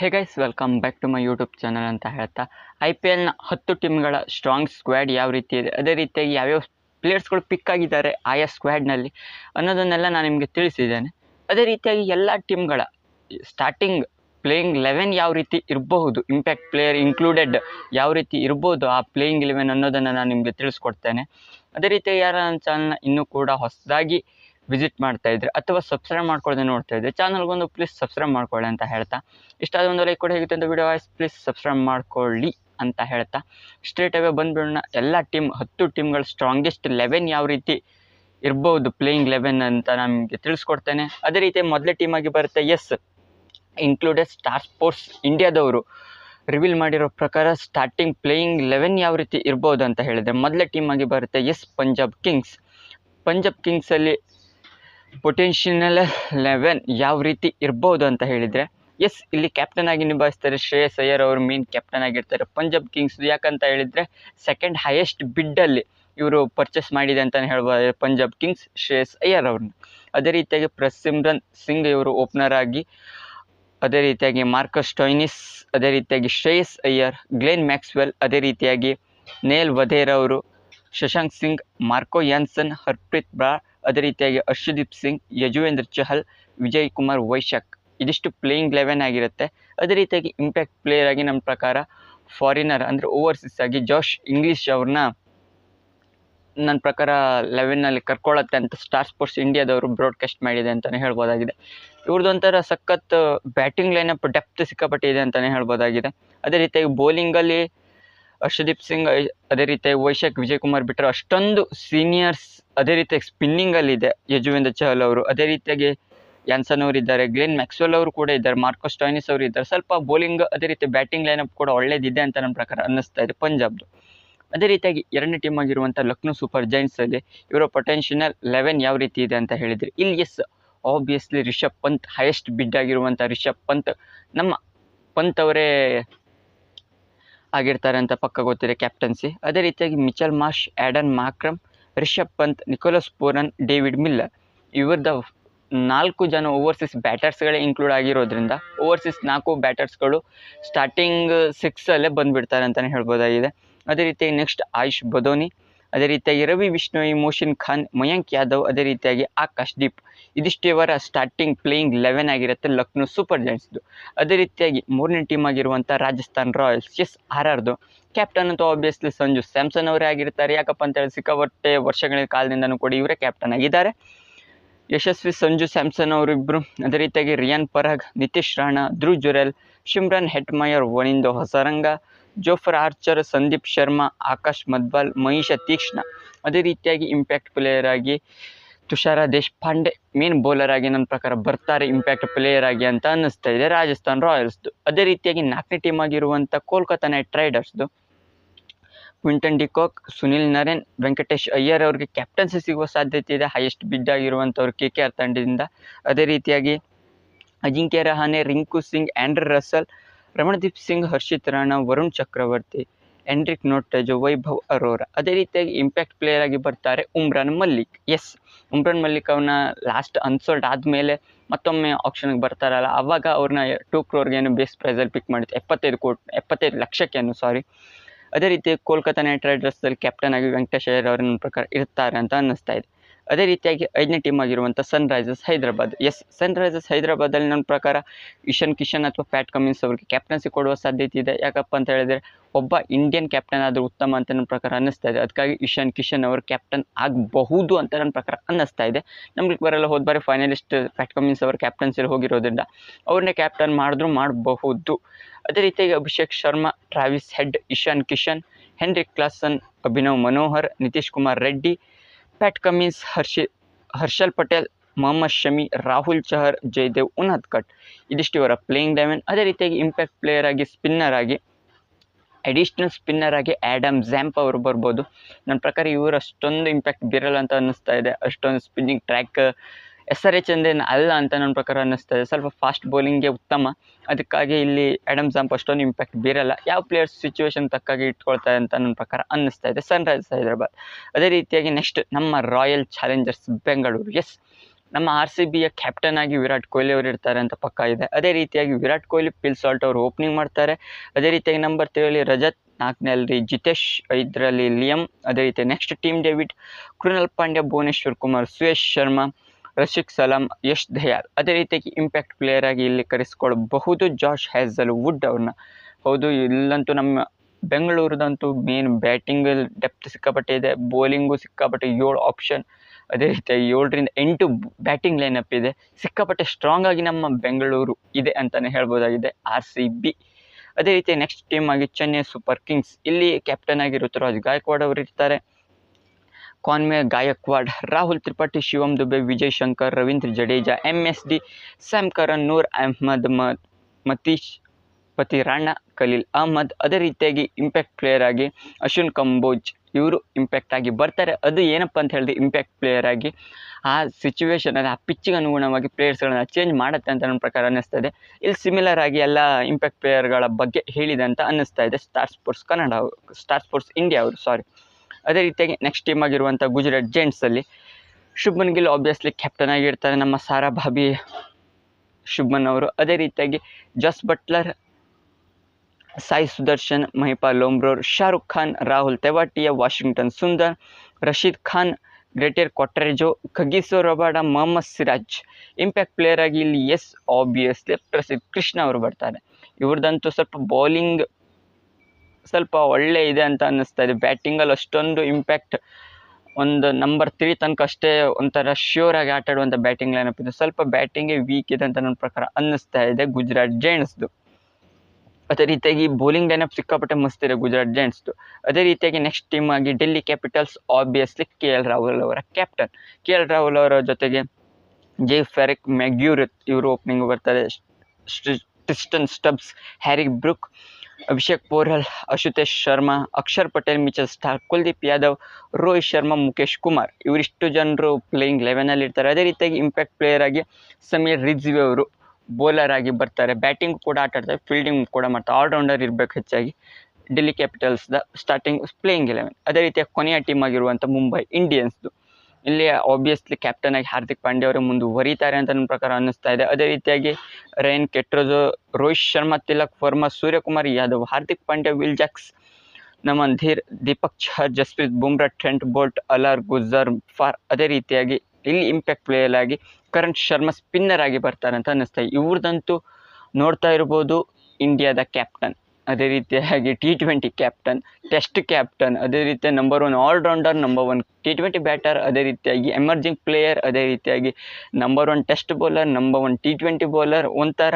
Hey guys welcome back to my YouTube channel ಅಂತ ಹೇಳ್ತಾ I P ಎಲ್ನ ಹತ್ತು ಟೀಮ್ಗಳ strong squad ಯಾವ ರೀತಿ ಇದೆ? ಅದೇ ರೀತಿಯಾಗಿ ಯಾವ್ಯಾವ ಪ್ಲೇಯರ್ಸ್ಗಳು ಪಿಕ್ ಆಗಿದ್ದಾರೆ ಆಯಾ ಸ್ಕ್ವಾಡ್ನಲ್ಲಿ ಅನ್ನೋದನ್ನೆಲ್ಲ ನಾನು ನಿಮಗೆ ತಿಳಿಸಿದ್ದೇನೆ. ಅದೇ ರೀತಿಯಾಗಿ ಎಲ್ಲ ಟೀಮ್ಗಳ ಸ್ಟಾರ್ಟಿಂಗ್ ಪ್ಲೇಯಿಂಗ್ ಲೆವೆನ್ ಯಾವ ರೀತಿ ಇರಬಹುದು ಇಂಪ್ಯಾಕ್ಟ್ ಪ್ಲೇಯರ್ ಇನ್ಕ್ಲೂಡೆಡ್ ಯಾವ ರೀತಿ ಇರ್ಬೋದು ಆ ಪ್ಲೇಯಿಂಗ್ ಲೆವೆನ್ ಅನ್ನೋದನ್ನು ನಾನು ನಿಮಗೆ ತಿಳಿಸ್ಕೊಡ್ತೇನೆ. ಅದೇ ರೀತಿ ಯಾರ ನನ್ನ ಚಾನಲ್ನ ಇನ್ನೂ ಕೂಡ ಹೊಸದಾಗಿ ವಿಸಿಟ್ ಮಾಡ್ತಾ ಇದ್ರೆ ಅಥವಾ ಸಬ್ಸ್ಕ್ರೈಬ್ ಮಾಡ್ಕೊಳ್ಳದೆ ನೋಡ್ತಾ ಇದ್ದರೆ ಚಾನಲ್ಗೊಂದು ಪ್ಲೀಸ್ ಸಬ್ಸ್ಕ್ರೈಬ್ ಮಾಡ್ಕೊಳ್ಳಿ ಅಂತ ಹೇಳ್ತಾ. ಇಷ್ಟ ಆದ ಒಂದು ಲೈಕ್ ಕೂಡ ಹೇಗಿತ್ತು ಅಂತ ವಿಡಿಯೋ ವಾಯ್ಸ್ ಪ್ಲೀಸ್ ಸಬ್ಸ್ಕ್ರೈಬ್ ಮಾಡ್ಕೊಳ್ಳಿ ಅಂತ ಹೇಳ್ತಾ. ಸ್ಟ್ರೇಟ್ ಅವೇ ಬಂದ್ಬಿಡೋಣ. ಎಲ್ಲ ಟೀಮ್ ಹತ್ತು ಟೀಮ್ಗಳ ಸ್ಟ್ರಾಂಗೆಸ್ಟ್ ಲೆವೆನ್ ಯಾವ ರೀತಿ ಇರ್ಬೋದು ಪ್ಲೇಯಿಂಗ್ ಲೆವೆನ್ ಅಂತ ನಮಗೆ ತಿಳಿಸ್ಕೊಡ್ತೇನೆ. ಅದೇ ರೀತಿ ಮೊದಲೇ ಟೀಮಾಗಿ ಬರುತ್ತೆ ಎಸ್ ಇನ್ಕ್ಲೂಡೆಡ್ ಸ್ಟಾರ್ ಸ್ಪೋರ್ಟ್ಸ್ ಇಂಡಿಯಾದವರು ರಿವೀಲ್ ಮಾಡಿರೋ ಪ್ರಕಾರ ಸ್ಟಾರ್ಟಿಂಗ್ ಪ್ಲೇಯಿಂಗ್ ಲೆವೆನ್ ಯಾವ ರೀತಿ ಇರ್ಬೋದು ಅಂತ ಹೇಳಿದರೆ ಮೊದಲೇ ಟೀಮಾಗಿ ಬರುತ್ತೆ ಎಸ್ ಪಂಜಾಬ್ ಕಿಂಗ್ಸ್ ಪಂಜಾಬ್ ಕಿಂಗ್ಸಲ್ಲಿ ಪೊಟೆನ್ಷಿಯಲ್ ಲೆವೆನ್ ಯಾವ ರೀತಿ ಇರ್ಬೋದು ಅಂತ ಹೇಳಿದರೆ ಎಸ್ ಇಲ್ಲಿ ಕ್ಯಾಪ್ಟನ್ ಆಗಿ ನಿಭಾಯಿಸ್ತಾರೆ, ಶ್ರೇಯಸ್ ಅಯ್ಯರ್ ಅವರು ಮೇನ್ ಕ್ಯಾಪ್ಟನ್ ಆಗಿರ್ತಾರೆ. ಪಂಜಾಬ್ ಕಿಂಗ್ಸ್ ಯಾಕಂತ ಹೇಳಿದರೆ ಸೆಕೆಂಡ್ ಹೈಯೆಸ್ಟ್ ಬಿಡ್ಡಲ್ಲಿ ಇವರು ಪರ್ಚೇಸ್ ಮಾಡಿದೆ ಅಂತಲೇ ಹೇಳ್ಬೋದು ಪಂಜಾಬ್ ಕಿಂಗ್ಸ್ ಶ್ರೇಯಸ್ ಅಯ್ಯರ್ ಅವ್ರನ್ನ. ಅದೇ ರೀತಿಯಾಗಿ ಪ್ರಸಿಮ್ರನ್ ಸಿಂಗ್ ಇವರು ಓಪನರ್ ಆಗಿ, ಅದೇ ರೀತಿಯಾಗಿ ಮಾರ್ಕಸ್ ಟೊಯ್ನಿಸ್ ಅದೇ ರೀತಿಯಾಗಿ ಶ್ರೇಯಸ್ ಅಯ್ಯರ್, ಗ್ಲೇನ್ ಮ್ಯಾಕ್ಸ್ವೆಲ್, ಅದೇ ರೀತಿಯಾಗಿ ನೇಲ್ ವಧೇರ್ ಅವರು, ಶಶಾಂಕ್ ಸಿಂಗ್, ಮಾರ್ಕೋ ಯಾನ್ಸನ್, ಹರ್ಪ್ರೀತ್ ಬ್ರಾರ್ ಅದೇ ರೀತಿಯಾಗಿ ಹರ್ಷದೀಪ್ ಸಿಂಗ್, ಯಜುವೇಂದ್ರ ಚಹಲ್, ವಿಜಯ್ ಕುಮಾರ್ ವೈಶಾಖ್. ಇದಿಷ್ಟು ಪ್ಲೇಯಿಂಗ್ ಲೆವೆನ್ ಆಗಿರುತ್ತೆ. ಅದೇ ರೀತಿಯಾಗಿ ಇಂಪ್ಯಾಕ್ಟ್ ಪ್ಲೇಯರ್ ಆಗಿ ನಮ್ಮ ಪ್ರಕಾರ ಫಾರಿನರ್ ಅಂದರೆ ಓವರ್ಸೀಸ್ ಆಗಿ ಜಾಶ್ ಇಂಗ್ಲೀಷ್ ಅವ್ರನ್ನ ನನ್ನ ಪ್ರಕಾರ ಲೆವೆನ್ನಲ್ಲಿ ಕರ್ಕೊಳ್ಳುತ್ತೆ ಅಂತ ಸ್ಟಾರ್ ಸ್ಪೋರ್ಟ್ಸ್ ಇಂಡಿಯಾದವರು ಬ್ರಾಡ್ಕಾಸ್ಟ್ ಮಾಡಿದೆ ಅಂತಲೇ ಹೇಳ್ಬೋದಾಗಿದೆ. ಇವ್ರದ್ದು ಒಂಥರ ಸಖತ್ ಬ್ಯಾಟಿಂಗ್ ಲೈನಪ್ ಡೆಪ್ತ್ ಸಿಕ್ಕಾಪಟ್ಟಿದೆ ಅಂತಲೇ ಹೇಳ್ಬೋದಾಗಿದೆ. ಅದೇ ರೀತಿಯಾಗಿ ಬೌಲಿಂಗಲ್ಲಿ ಹರ್ಷದೀಪ್ ಸಿಂಗ್, ಅದೇ ರೀತಿಯಾಗಿ ವೈಶಾಖ್, ವಿಜಯ್ ಕುಮಾರ್ ಬಿಟ್ಟರೆ ಅಷ್ಟೊಂದು ಸೀನಿಯರ್ಸ್ ಅದೇ ರೀತಿಯಾಗಿ ಸ್ಪಿನ್ನಿಂಗಲ್ಲಿದೆ ಯಜುವೇಂದ್ರ ಚಹಲ್ ಅವರು. ಅದೇ ರೀತಿಯಾಗಿ ಯಾನ್ಸನ್ ಅವರು ಇದ್ದಾರೆ ಗ್ಲೇನ್ ಮ್ಯಾಕ್ಸ್ವೆಲ್ ಅವರು ಕೂಡ ಇದ್ದಾರೆ ಮಾರ್ಕೋಸ್ ಸ್ಟಾಯ್ನಿಸ್ ಅವರು ಇದ್ದಾರೆ. ಸ್ವಲ್ಪ ಬೌಲಿಂಗ್ ಅದೇ ರೀತಿ ಬ್ಯಾಟಿಂಗ್ ಲೈನಪ್ ಕೂಡ ಒಳ್ಳೇದಿದೆ ಅಂತ ನನ್ನ ಪ್ರಕಾರ ಅನ್ನಿಸ್ತಾ ಇದೆ ಪಂಜಾಬ್ದು. ಅದೇ ರೀತಿಯಾಗಿ ಎರಡನೇ ಟೀಮ್ ಆಗಿರುವಂಥ ಲಕ್ನೋ ಸೂಪರ್ ಜೈಂಟ್ಸಲ್ಲಿ ಇವರ ಪೊಟೆನ್ಷಿಯಲ್ ಲೆವೆನ್ ಯಾವ ರೀತಿ ಇದೆ ಅಂತ ಹೇಳಿದರೆ, ಇಲ್ಲಿ yes obviously Rishabh Pant highest bid ಆಗಿರುವಂಥ ರಿಷಬ್ ಪಂತ್ ನಮ್ಮ ಪಂತ್ ಅವರೇ ಆಗಿರ್ತಾರೆ ಅಂತ ಪಕ್ಕ ಗೊತ್ತಿದೆ ಕ್ಯಾಪ್ಟನ್ಸಿ ಅದೇ ರೀತಿಯಾಗಿ Mitchell Marsh Aiden Markram Rishabh Pant, Nicholas Pooran, David Miller ಇವ್ರದ್ದು ನಾಲ್ಕು ಜನ ಓವರ್ಸೀಸ್ ಬ್ಯಾಟರ್ಸ್ಗಳೇ ಇನ್ಕ್ಲೂಡ್ ಆಗಿರೋದ್ರಿಂದ ಓವರ್ಸೀಸ್ ನಾಲ್ಕು ಬ್ಯಾಟರ್ಸ್ಗಳು ಸ್ಟಾರ್ಟಿಂಗ್ ಸಿಕ್ಸಲ್ಲೇ ಬಂದುಬಿಡ್ತಾರೆ ಅಂತಲೇ ಹೇಳ್ಬೋದಾಗಿದೆ. ಅದೇ ರೀತಿ ನೆಕ್ಸ್ಟ್ ಆಯುಷ್ ಬದೋನಿ ಅದೇ ರೀತಿಯಾಗಿ ರವಿ ವಿಷ್ಣೋಯಿ ಮೋಷಿನ್ ಖಾನ್, ಮಯಾಂಕ್ ಯಾದವ್, ಅದೇ ರೀತಿಯಾಗಿ ಆಕಾಶ್ ದೀಪ್. ಇದಿಷ್ಟು ಇವರ ಸ್ಟಾರ್ಟಿಂಗ್ ಪ್ಲೇಯಿಂಗ್ ಲೆವೆನ್ ಆಗಿರುತ್ತೆ ಲಕ್ನೋ ಸೂಪರ್ ಜೈಂಟ್ಸ್ದು ಅದೇ ರೀತಿಯಾಗಿ ಮೂರನೇ ಟೀಮ್ ಆಗಿರುವಂಥ ರಾಜಸ್ಥಾನ್ ರಾಯಲ್ಸ್, ಎಸ್ ಆರ್ ಆರ್ದು ಕ್ಯಾಪ್ಟನ್ ಅಂತೂ ಆಬ್ವಿಯಸ್ಲಿ ಸಂಜು ಸ್ಯಾಮ್ಸನ್ ಅವರೇ ಆಗಿರ್ತಾರೆ. ಯಾಕಪ್ಪ ಅಂತ ಹೇಳಿ ಸಿಕ್ಕಾಪಟ್ಟೆ ವರ್ಷಗಳ ಕಾಲದಿಂದನೂ ಕೂಡ ಇವರೇ ಕ್ಯಾಪ್ಟನ್ ಆಗಿದ್ದಾರೆ. ಯಶಸ್ವಿ ಸಂಜು ಸ್ಯಾಮ್ಸನ್ ಅವರಿಬ್ಬರು ಅದೇ ರೀತಿಯಾಗಿ Riyan Parag, Nitish Rana, Dhruv Jurel, Shimron Hetmyer, Wanindu Hasaranga Jofra Archer, Sandeep Sharma, Akash Madhwal Maheesh Theekshana. ಅದೇ ರೀತಿಯಾಗಿ ಇಂಪ್ಯಾಕ್ಟ್ ಪ್ಲೇಯರ್ ಆಗಿ ತುಷಾರ ದೇಶಪಾಂಡೆ ಮೇನ್ ಬೌಲರ್ ಆಗಿ ನನ್ನ ಪ್ರಕಾರ ಬರ್ತಾರೆ ಇಂಪ್ಯಾಕ್ಟ್ ಪ್ಲೇಯರ್ ಆಗಿ ಅಂತ ಅನ್ನಿಸ್ತಾ ಇದೆ ರಾಜಸ್ಥಾನ್ ರಾಯಲ್ಸ್ದು. ಅದೇ ರೀತಿಯಾಗಿ ನಾಲ್ಕನೇ ಟೀಮ್ ಆಗಿರುವಂಥ Kolkata Knight ರೈಡರ್ಸ್ದು. Quinton de Kock, Sunil Narine, Venkatesh Iyer ಅವ್ರಿಗೆ ಕ್ಯಾಪ್ಟನ್ಸಿ ಸಿಗುವ ಸಾಧ್ಯತೆ ಇದೆ ಹೈಯೆಸ್ಟ್ ಬಿಡ್ ಆಗಿರುವಂಥವ್ರು ಕೆ ಕೆ ಆರ್ ತಂಡದಿಂದ. ಅದೇ ರೀತಿಯಾಗಿ Ajinkya Rahane, Rinku Singh Andre Russell Ramandeep Singh, Harshit Rana, Varun Chakravarthy, Anrich Nortje Vaibhav Arora. ಅದೇ ರೀತಿಯಾಗಿ ಇಂಪ್ಯಾಕ್ಟ್ ಪ್ಲೇಯರ್ ಆಗಿ ಬರ್ತಾರೆ ಉಮ್ರಾನ್ ಮಲ್ಲಿಕ್. ಎಸ್ ಉಮ್ರಾನ್ ಮಲ್ಲಿಕ್ ಅವನ್ನ ಲಾಸ್ಟ್ ಅನ್ಸೋಲ್ಡ್ ಆದಮೇಲೆ ಮತ್ತೊಮ್ಮೆ ಆಪ್ಷನ್ಗೆ ಬರ್ತಾರಲ್ಲ, ಅವಾಗ ಅವ್ರನ್ನ ಟೂ ಕ್ರೋರ್ಗೇನು ಬೇಸ್ ಪ್ರೈಸಲ್ಲಿ ಪಿಕ್ ಮಾಡಿತ್ತು ಎಪ್ಪತ್ತೈದು ಕೋಟಿ, ಎಪ್ಪತ್ತೈದು ಲಕ್ಷಕ್ಕೇನು ಸಾರಿ ಅದೇ ರೀತಿ ಕೋಲ್ಕತ್ತಾ ನೈಟ್ ರೈಡರ್ಸಲ್ಲಿ ಕ್ಯಾಪ್ಟನ್ ಆಗಿ ವೆಂಕಟೇಶ್ ಅಯ್ಯರ್ ಅವರ ಪ್ರಕಾರ ಇರ್ತಾರೆ ಅಂತ ಅನ್ನಿಸ್ತಾ ಇದೆ. ಅದೇ ರೀತಿಯಾಗಿ ಐದನೇ ಟೀಮ್ ಆಗಿರುವಂಥ Sunrisers Hyderabad. Yes Sunrisers ಹೈದರಾಬಾದಲ್ಲಿ ನನ್ನ ಪ್ರಕಾರ ಇಶನ್ ಕಿಶನ್ ಅಥವಾ ಪ್ಯಾಟ್ ಕಮಿನ್ಸ್ ಅವರಿಗೆ ಕ್ಯಾಪ್ಟನ್ಸಿ ಕೊಡುವ ಸಾಧ್ಯತೆ ಇದೆ. ಯಾಕಪ್ಪ ಅಂತ ಹೇಳಿದರೆ ಒಬ್ಬ ಇಂಡಿಯನ್ ಕ್ಯಾಪ್ಟನ್ ಆದರೂ ಉತ್ತಮ ಅಂತ ನನ್ನ ಪ್ರಕಾರ ಅನ್ನಿಸ್ತಾ ಇದೆ. ಅದಕ್ಕಾಗಿ ಇಶಾನ್ ಕಿಶನ್ ಅವರು ಕ್ಯಾಪ್ಟನ್ ಆಗಬಹುದು ಅಂತ ನನ್ನ ಪ್ರಕಾರ ಅನ್ನಿಸ್ತಾ ಇದೆ. ನಮಗೆ ಬರಲ್ಲ, ಹೋದ ಬಾರಿ ಫೈನಲಿಸ್ಟ್ ಪ್ಯಾಟ್ ಕಮಿನ್ಸ್ ಅವರು ಕ್ಯಾಪ್ಟನ್ಸಿಲಿ ಹೋಗಿರೋದ್ರಿಂದ ಅವ್ರನ್ನೇ ಕ್ಯಾಪ್ಟನ್ ಮಾಡಿದ್ರು ಮಾಡಬಹುದು. ಅದೇ ರೀತಿಯಾಗಿ Abhishek Sharma Travis Head Ishan Kishan Heinrich Klaasen Abhinav Manohar Nitish Kumar Reddy Pat Cummins Hershey Harshal Patel Mohammed Shami Rahul Chahar Jaydev Unadkat ಇದಿಷ್ಟು ಇವರ ಪ್ಲೇಯಿಂಗ್ ಲೆವೆನ್ ಅದೇ ರೀತಿಯಾಗಿ ಇಂಪ್ಯಾಕ್ಟ್ ಪ್ಲೇಯರ್ ಆಗಿ ಸ್ಪಿನ್ನರ್ ಆಗಿ ಅಡಿಷ್ನಲ್ ಸ್ಪಿನ್ನರ್ ಆಗಿ ಆ್ಯಡಮ್ ಜ್ಯಾಂಪ್ ಅವರು ಬರ್ಬೋದು. ನನ್ನ ಪ್ರಕಾರ ಇವರು ಅಷ್ಟೊಂದು ಇಂಪ್ಯಾಕ್ಟ್ ಬೀರಲ್ಲ ಅಂತ ಅನ್ನಿಸ್ತಾ ಇದೆ. ಅಷ್ಟೊಂದು spinning track S R H ಅಂದೇನು ಅಲ್ಲ ಅಂತ ನನ್ನ ಪ್ರಕಾರ ಅನ್ನಿಸ್ತದೆ. ಸ್ವಲ್ಪ ಫಾಸ್ಟ್ ಬೌಲಿಂಗ್ಗೆ ಉತ್ತಮ. ಅದಕ್ಕಾಗಿ ಇಲ್ಲಿ ಆ್ಯಡಮ್ ಜಾಂಪ್ ಅಷ್ಟೊಂದು ಇಂಪ್ಯಾಕ್ಟ್ ಬೀರಲ್ಲ. ಯಾವ ಪ್ಲೇಯರ್ಸ್ ಸಿಚುವೇಶನ್ ತಕ್ಕಾಗಿ ಇಟ್ಕೊಳ್ತಾರೆ ಅಂತ ನನ್ನ ಪ್ರಕಾರ ಅನ್ನಿಸ್ತಾ ಇದೆ. Sunrisers Hyderabad. ಅದೇ ರೀತಿಯಾಗಿ ನೆಕ್ಸ್ಟ್ ನಮ್ಮ ರಾಯಲ್ ಚಾಲೆಂಜರ್ಸ್ ಬೆಂಗಳೂರು ಎಸ್ ನಮ್ಮ ಆರ್ ಸಿ ಬಿಯ ಕ್ಯಾಪ್ಟನ್ ಆಗಿ ವಿರಾಟ್ ಕೊಹ್ಲಿ ಅವರು ಇರ್ತಾರೆ ಅಂತ ಪಕ್ಕ ಇದೆ. ಅದೇ ರೀತಿಯಾಗಿ ವಿರಾಟ್ ಕೊಹ್ಲಿ ಪಿಲ್ ಸಾಲ್ಟ್ ಅವರು ಓಪನಿಂಗ್ ಮಾಡ್ತಾರೆ. ಅದೇ ರೀತಿಯಾಗಿ ನಂಬರ್ ತ್ರೀಯಲ್ಲಿ ರಜತ್ ನಾಲ್ಕನೇಲಿ ಜಿತೇಶ್, ಐದರಲ್ಲಿ ಲಿಯಮ್ ಅದೇ ರೀತಿ next team David Krunal Pandya, Bhuvneshwar Kumar, Suyash Sharma. Rasikh Salam Yash Dayal ಅದೇ ರೀತಿಯಾಗಿ ಇಂಪ್ಯಾಕ್ಟ್ ಪ್ಲೇಯರ್ ಆಗಿ ಇಲ್ಲಿ ಕರೆಸ್ಕೊಳ್ಬಹುದು ಜಾಶ್ ಹ್ಯಾಸಲ್ ವುಡ್ ಅವ್ರನ್ನ. ಹೌದು, ಇಲ್ಲಂತೂ ನಮ್ಮ ಬೆಂಗಳೂರದಂತೂ ಮೇನ್ ಬ್ಯಾಟಿಂಗ್ ಡೆಪ್ತ್ ಸಿಕ್ಕಾಪಟ್ಟೆ ಇದೆ. ಬೌಲಿಂಗು ಸಿಕ್ಕಾಪಟ್ಟೆ ಏಳು ಆಪ್ಷನ್ ಅದೇ ರೀತಿಯಾಗಿ ಏಳರಿಂದ ಎಂಟು ಬ್ಯಾಟಿಂಗ್ ಲೈನಪ್ ಇದೆ. ಸಿಕ್ಕಾಪಟ್ಟೆ ಸ್ಟ್ರಾಂಗ್ ಆಗಿ ನಮ್ಮ ಬೆಂಗಳೂರು ಇದೆ ಅಂತಲೇ ಹೇಳ್ಬೋದಾಗಿದೆ. ಆರ್ ಸಿ ಬಿ ಅದೇ ರೀತಿ ನೆಕ್ಸ್ಟ್ ಟೀಮ್ ಆಗಿ ಚೆನ್ನೈ ಸೂಪರ್ ಕಿಂಗ್ಸ್. ಇಲ್ಲಿ ಕ್ಯಾಪ್ಟನ್ ಆಗಿ ಋತುರಾಜ್ ಗಾಯಕ್ವಾಡ್ ಅವರು ಇರ್ತಾರೆ Conway Gaikwad Rahul Tripathi, Shivam Dube, Vijay Shankar, Ravindra Jadeja M S D Sam Curran Noor Ahmad ಮ, ಮತೀಶ್, ಪತಿ ರಾಣಾ, ಖಲೀಲ್ ಅಹ್ಮದ್. ಅದೇ ರೀತಿಯಾಗಿ ಇಂಪ್ಯಾಕ್ಟ್ ಪ್ಲೇಯರ್ ಆಗಿ ಅಶ್ವಿನ್ ಕಂಬೋಜ್ ಇವರು ಇಂಪ್ಯಾಕ್ಟ್ ಆಗಿ ಬರ್ತಾರೆ. ಅದು ಏನಪ್ಪ ಅಂತ ಹೇಳಿದ್ರೆ ಇಂಪ್ಯಾಕ್ಟ್ ಪ್ಲೇಯರ್ ಆಗಿ ಆ ಸಿಚುವೇಶನಲ್ಲಿ ಆ ಪಿಚ್ಚಿಗೆ ಅನುಗುಣವಾಗಿ ಪ್ಲೇಯರ್ಸ್ಗಳನ್ನ ಚೇಂಜ್ ಮಾಡುತ್ತೆ ಅಂತ ನನ್ನ ಪ್ರಕಾರ ಅನ್ನಿಸ್ತಾ ಇದೆ. ಇಲ್ಲಿ ಸಿಮಿಲರ್ ಆಗಿ ಎಲ್ಲ ಇಂಪ್ಯಾಕ್ಟ್ ಪ್ಲೇಯರ್ಗಳ ಬಗ್ಗೆ ಹೇಳಿದೆ ಅಂತ ಅನ್ನಿಸ್ತಾ ಇದೆ. Star Sports Kannada Star Sports India ಅವರು ಸಾರಿ ಅದೇ ರೀತಿಯಾಗಿ ನೆಕ್ಸ್ಟ್ ಟೀಮ್ ಆಗಿರುವಂಥ ಗುಜರಾತ್ ಜೈಂಟ್ಸಲ್ಲಿ ಶುಭ್ಮನ್ ಗಿಲ್ ಆಬ್ವಿಯಸ್ಲಿ ಕ್ಯಾಪ್ಟನ್ ಆಗಿರ್ತಾರೆ ನಮ್ಮ ಸಾರಾ ಭಾಬಿ ಶುಭನ್ ಅವರು. ಅದೇ ರೀತಿಯಾಗಿ Jos Buttler, Sai Sudharsan Mahipal Lomror Shahrukh Khan, Rahul Tewatia, Washington Sundar, Rashid Khan, Gerald Coetzee, Kagiso Rabada, Mohammed Siraj impact player ಆಗಿ ಇಲ್ಲಿ ಎಸ್ ಆಬ್ವಿಯಸ್ಲಿ ಪ್ರಸಿದ್ಧ ಕೃಷ್ಣ ಅವರು ಬರ್ತಾರೆ. ಇವ್ರದ್ದಂತೂ ಸ್ವಲ್ಪ ಬೌಲಿಂಗ್ ಸ್ವಲ್ಪ ಒಳ್ಳೆ ಇದೆ ಅಂತ ಅನ್ನಿಸ್ತಾ ಇದೆ. ಬ್ಯಾಟಿಂಗಲ್ಲಿ ಅಷ್ಟೊಂದು ಇಂಪ್ಯಾಕ್ಟ್ ಒಂದು ನಂಬರ್ ತ್ರೀ ತನಕ ಅಷ್ಟೇ ಒಂಥರ ಶ್ಯೂರ್ ಆಗಿ ಆಟ ಆಡುವಂಥ ಬ್ಯಾಟಿಂಗ್ ಲೈನಪ್ ಇದೆ. ಸ್ವಲ್ಪ ಬ್ಯಾಟಿಂಗೇ ವೀಕ್ ಇದೆ ಅಂತ ನನ್ನ ಪ್ರಕಾರ ಅನ್ನಿಸ್ತಾ ಇದೆ ಗುಜರಾತ್ ಜೈಂಟ್ಸ್ದು ಅದೇ ರೀತಿಯಾಗಿ ಬೌಲಿಂಗ್ ಲೈನಪ್ ಸಿಕ್ಕಾಪಟ್ಟೆ ಮಸ್ತ್ ಇದೆ ಗುಜರಾತ್ ಜೈಂಟ್ಸ್ದು ಅದೇ ರೀತಿಯಾಗಿ ನೆಕ್ಸ್ಟ್ ಟೀಮ್ ಆಗಿ Delhi Capitals obviously K L Rahul ಅವರ ಕ್ಯಾಪ್ಟನ್ ಕೆ ಎಲ್ ರಾಹುಲ್ ಅವರ ಜೊತೆಗೆ ಜೆ ಫೆರಿಕ್ ಮೆಗ್ಯೂರ್ ಇವರು ಓಪನಿಂಗ್ ಬರ್ತಾರೆ. Tristan Stubbs Harry Brook Abhishek Porel Ashutosh Sharma, Axar Patel, Mitchell Starc, Kuldeep Yadav, Rohit Sharma Mukesh Kumar. ಇವರಿಷ್ಟು ಜನರು playing ಲೆವೆನಲ್ಲಿ ಇರ್ತಾರೆ. ಅದೇ ರೀತಿಯಾಗಿ impact player ಆಗಿ ಸಮೀರ್ ರಿಜ್ವಿ ಅವರು ಬೌಲರ್ ಆಗಿ ಬರ್ತಾರೆ. ಬ್ಯಾಟಿಂಗ್ ಕೂಡ ಆಟ ಆಡ್ತಾರೆ. ಫೀಲ್ಡಿಂಗ್ ಕೂಡ ಮಾಡ್ತಾರೆ. ಆಲ್ರೌಂಡರ್ ಇರಬೇಕು ಹೆಚ್ಚಾಗಿ. ಡೆಲ್ಲಿ ಕ್ಯಾಪಿಟಲ್ಸ್ದ ಸ್ಟಾರ್ಟಿಂಗ್ ಪ್ಲೇಯಿಂಗ್ ಎಲೆವೆನ್ ಅದೇ ರೀತಿಯಾಗಿ ಕೊನೆಯ ಟೀಮ್ ಆಗಿರುವಂಥ ಮುಂಬೈ ಇಂಡಿಯನ್ಸ್ದು ಇಲ್ಲಿ ಆಬ್ವಿಯಸ್ಲಿ ಕ್ಯಾಪ್ಟನ್ ಆಗಿ ಹಾರ್ದಿಕ್ ಪಾಂಡ್ಯ ಅವರು ಮುಂದುವರಿತಾರೆ ಅಂತ ನನ್ನ ಪ್ರಕಾರ ಅನ್ನಿಸ್ತಾ ಇದೆ. ಅದೇ ರೀತಿಯಾಗಿ ರೈನ್ ಕೆಟ್ರೋಜು ರೋಹಿತ್ ಶರ್ಮಾ, ತಿಲಕ್ ವರ್ಮಾ, ಸೂರ್ಯಕುಮಾರ್ ಯಾದವ್, ಹಾರ್ದಿಕ್ ಪಾಂಡ್ಯ, ವಿಲ್ ಜಾಕ್ಸ್, ನಮ್ಮ Dhir, Deepak Chahar, Jasprit Bumrah, Trent Boult, Allah Ghazanfar ಅದೇ ರೀತಿಯಾಗಿ ಇಲ್ಲಿ ಇಂಪ್ಯಾಕ್ಟ್ ಪ್ಲೇಯರ್ ಆಗಿ ಕರಣ್ ಶರ್ಮಾ ಸ್ಪಿನ್ನರ್ ಆಗಿ ಬರ್ತಾರೆ ಅಂತ ಅನ್ನಿಸ್ತಾ ಇದೆ. ಇವ್ರದ್ದಂತೂ ನೋಡ್ತಾ ಇರ್ಬೋದು ಇಂಡಿಯಾದ ಕ್ಯಾಪ್ಟನ್ ಅದೇ ರೀತಿಯಾಗಿ T twenty captain test captain ಅದೇ ರೀತಿಯ number one allrounder number one T twenty batter ಅದೇ ರೀತಿಯಾಗಿ ಎಮರ್ಜಿಂಗ್ ಪ್ಲೇಯರ್ ಅದೇ ರೀತಿಯಾಗಿ number one test bowler number one T twenty bowler ಒಂಥರ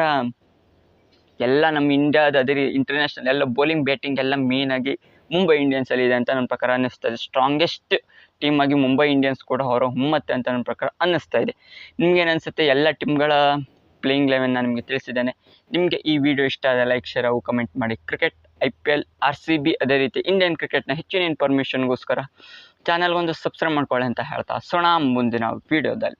ಎಲ್ಲ ನಮ್ಮ ಇಂಡಿಯಾದ ಅದೇ ರೀ ಇಂಟರ್ನ್ಯಾಷನಲ್ ಎಲ್ಲ ಬೌಲಿಂಗ್ ಬ್ಯಾಟಿಂಗ್ ಎಲ್ಲ ಮೇಯ್ನಾಗಿ ಮುಂಬೈ ಇಂಡಿಯನ್ಸಲ್ಲಿ ಇದೆ ಅಂತ ನನ್ನ ಪ್ರಕಾರ ಅನ್ನಿಸ್ತದೆ ಸ್ಟ್ರಾಂಗೆಸ್ಟ್ ಟೀಮ್ ಆಗಿ ಮುಂಬೈ ಇಂಡಿಯನ್ಸ್ ಕೂಡ ಹೊರ ಹೊಮ್ಮತ್ತೆ ಅಂತ ನನ್ನ ಪ್ರಕಾರ ಅನ್ನಿಸ್ತಾ ಇದೆ. ನಿಮ್ಗೇನು ಅನಿಸುತ್ತೆ? ಎಲ್ಲ ಟೀಮ್ಗಳ ಪ್ಲೇಯಿಂಗ್ ಲೆವೆನ್ ನಾನು ನಿಮಗೆ ತಿಳಿಸಿದ್ದೇನೆ. ನಿಮಗೆ ಈ ವಿಡಿಯೋ ಇಷ್ಟ ಆದ ಲೈಕ್ ಶೇರ್ ಹಾಗೂ ಕಮೆಂಟ್ ಮಾಡಿ. Cricket I P L R C B ಅದೇ ರೀತಿ ಇಂಡಿಯನ್ ಕ್ರಿಕೆಟ್ನ ಹೆಚ್ಚಿನ ಇನ್ಫಾರ್ಮೇಷನ್ಗೋಸ್ಕರ ಚಾನಲ್ಗೊಂದು ಸಬ್ಸ್ಕ್ರೈಬ್ ಮಾಡ್ಕೊಳ್ಳಿ ಅಂತ ಹೇಳ್ತಾ ಸೋಣ ಮುಂದಿನ ವಿಡಿಯೋದಲ್ಲಿ